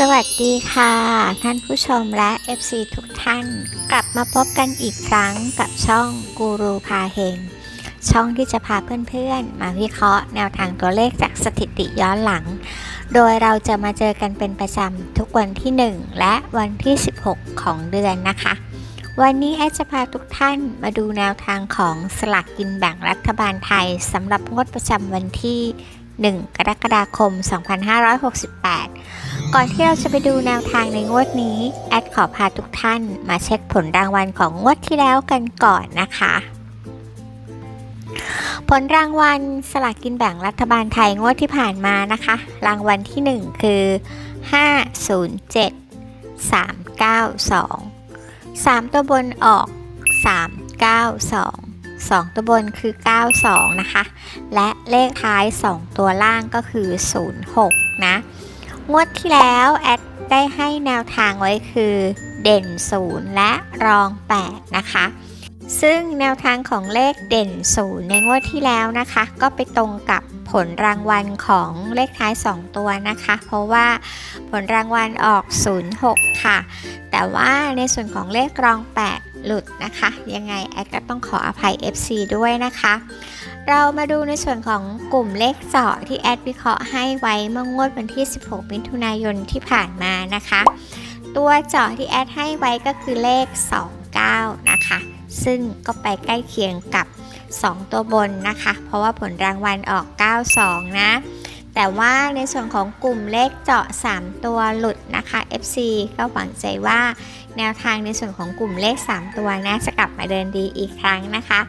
สวัสดีค่ะ ท่านผู้ชมและ FC ทุกท่าน กลับมาพบกันอีกครั้งกับช่องกูรูพาเฮงช่องที่จะพาเพื่อนๆ มาวิเคราะห์แนวทางตัวเลขจากสถิติย้อนหลัง โดยเราจะมาเจอกันเป็นประจำทุกวันที่ 1 และวันที่ 16 ของเดือนนะคะ วันนี้แอดจะพาทุกท่านมาดูแนวทางของสลากกินแบ่งรัฐบาลไทยสำหรับงวดประจำวันที่ 1 กรกฎาคม 2568 ก่อนที่เราจะไปดูแนวทางในงวดนี้ แอดขอพาทุกท่านมาเช็คผลรางวัลของงวดที่แล้วกันก่อนนะคะ ผลรางวัลสลากกินแบ่งรัฐบาลไทยงวดที่ผ่านมานะคะ รางวัลที่ 1 คือ 507 392 3 ตัวบนออก 392 2 ตัวบนคือ 92 นะคะ และเลขท้าย 2 ตัวล่างก็คือ 06 นะ งวดที่แล้วแอดได้ให้แนวทางไว้คือเด่น 0 และรอง 8 นะคะ ซึ่งแนวทางของเลขเด่น 0 ในงวดที่แล้วนะคะ ก็ไปตรงกับผลรางวัลของเลขท้าย 2 ตัวนะคะ เพราะว่าผลรางวัลออก 06 ค่ะ แต่ว่าในส่วนของเลขรอง 8 หลุดนะคะ ยังไงแอดก็ต้องขออภัย FC ด้วยนะคะ เรามาดูในส่วนของกลุ่มเลขเจาะที่แอดวิเคราะห์ให้ไว้เมื่องวดวันที่ 16 มิถุนายนที่ผ่านมานะคะ ตัวเจาะที่แอดให้ไว้ก็คือเลข 29 นะคะ ซึ่งก็ไปใกล้เคียงกับ 2 ตัวบนนะคะ เพราะว่าผลรางวัลออก 92 นะ แต่ว่าในส่วนของกลุ่มเลขเจาะ 3 ตัวหลุดนะคะ FC ก็หวังใจว่าแนวทางในส่วนของกลุ่มเลข 3 ตัวนะจะกลับมาเดินดีอีกครั้งนะคะ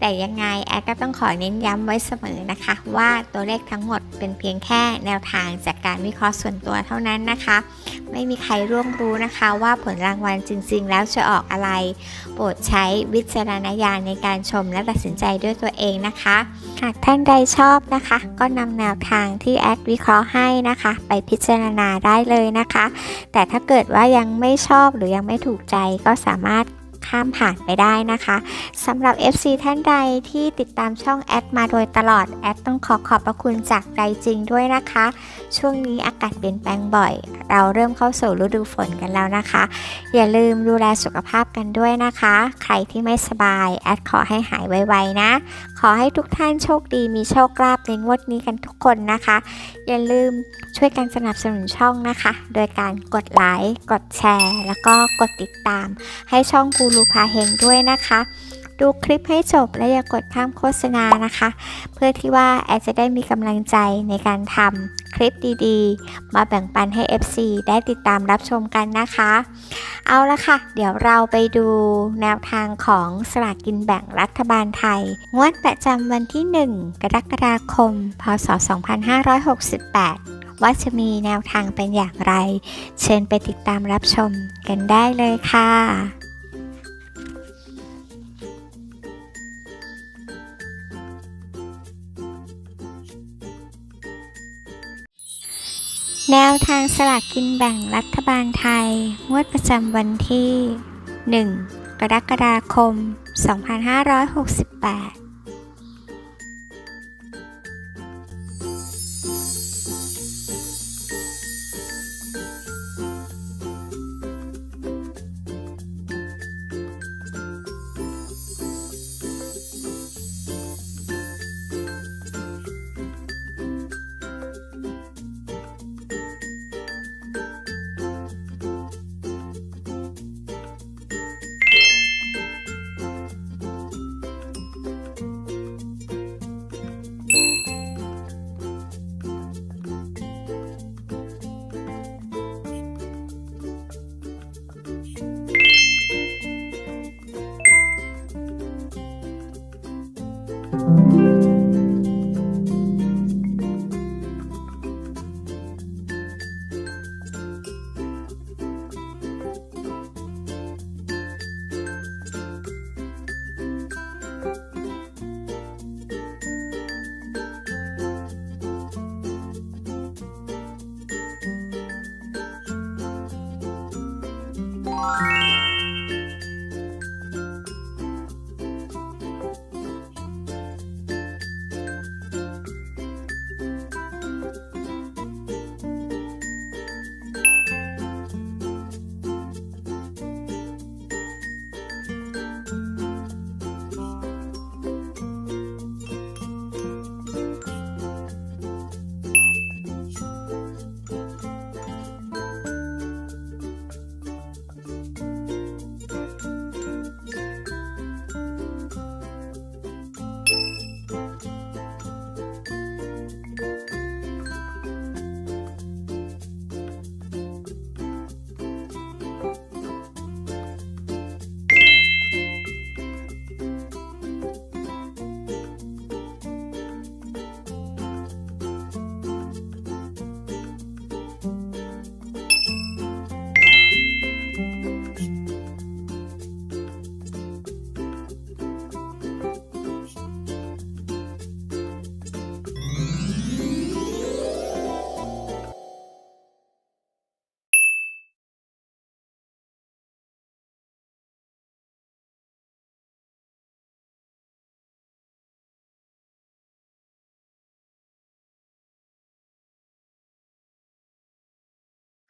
แต่ยังไงแอดก็ต้องขอเน้นย้ำไว้เสมอนะคะ ว่าตัวเลขทั้งหมดเป็นเพียงแค่แนวทางจากการวิเคราะห์ส่วนตัวเท่านั้นนะคะไม่มีใครร่วงรู้นะคะว่าผลรางวัลจริง ๆ แล้วจะออกอะไร โปรดใช้วิจารณญาณในการชมและตัดสินใจด้วยตัวเองนะคะ หากท่านใดชอบนะคะ ก็นำแนวทางที่แอดวิเคราะห์ให้นะคะ ไปพิจารณาได้เลยนะคะ แต่ถ้าเกิดว่ายังไม่ชอบหรือยังไม่ถูกใจก็สามารถ ข้ามผ่านไปได้นะคะสำหรับ FC ท่านใดที่ติดตามช่องแอดมาโดยตลอดแอดต้องขอขอบพระคุณจากใจจริงด้วยนะคะ ช่วงนี้อากาศเปลี่ยนแปลงบ่อย เราเริ่มเข้าสู่ฤดูฝนกันแล้วนะคะ อย่าลืมดูแลสุขภาพกันด้วยนะคะ ใครที่ไม่สบายแอดขอให้หายไวๆนะ ขอให้ทุกท่านโชคดีมีโชคลาภในงวดนี้กันทุกคนนะคะ อย่าลืมช่วยกันสนับสนุนช่องนะคะ โดยการกดไลค์กดแชร์ แล้วก็กดติดตาม ให้ช่องกูรูพาเฮงด้วยนะคะ ดูคลิปให้จบและอย่ากดข้ามโฆษณานะคะ เพื่อที่ว่าแอดจะได้มีกำลังใจในการทำคลิปดีๆ มาแบ่งปันให้ FC ได้ติดตามรับชมกันนะคะ เอาละค่ะ เดี๋ยวเราไปดูแนวทางของสลากกินแบ่งรัฐบาลไทย งวดประจำวันที่ 1 กรกฎาคม พศ 2568ว่าจะมีแนวทางเป็นอย่างไร เชิญไปติดตามรับชมกันได้เลยค่ะ แนวทางสลากกินแบ่งรัฐบาลไทย งวดประจำวันที่ 1 กรกฎาคม 2568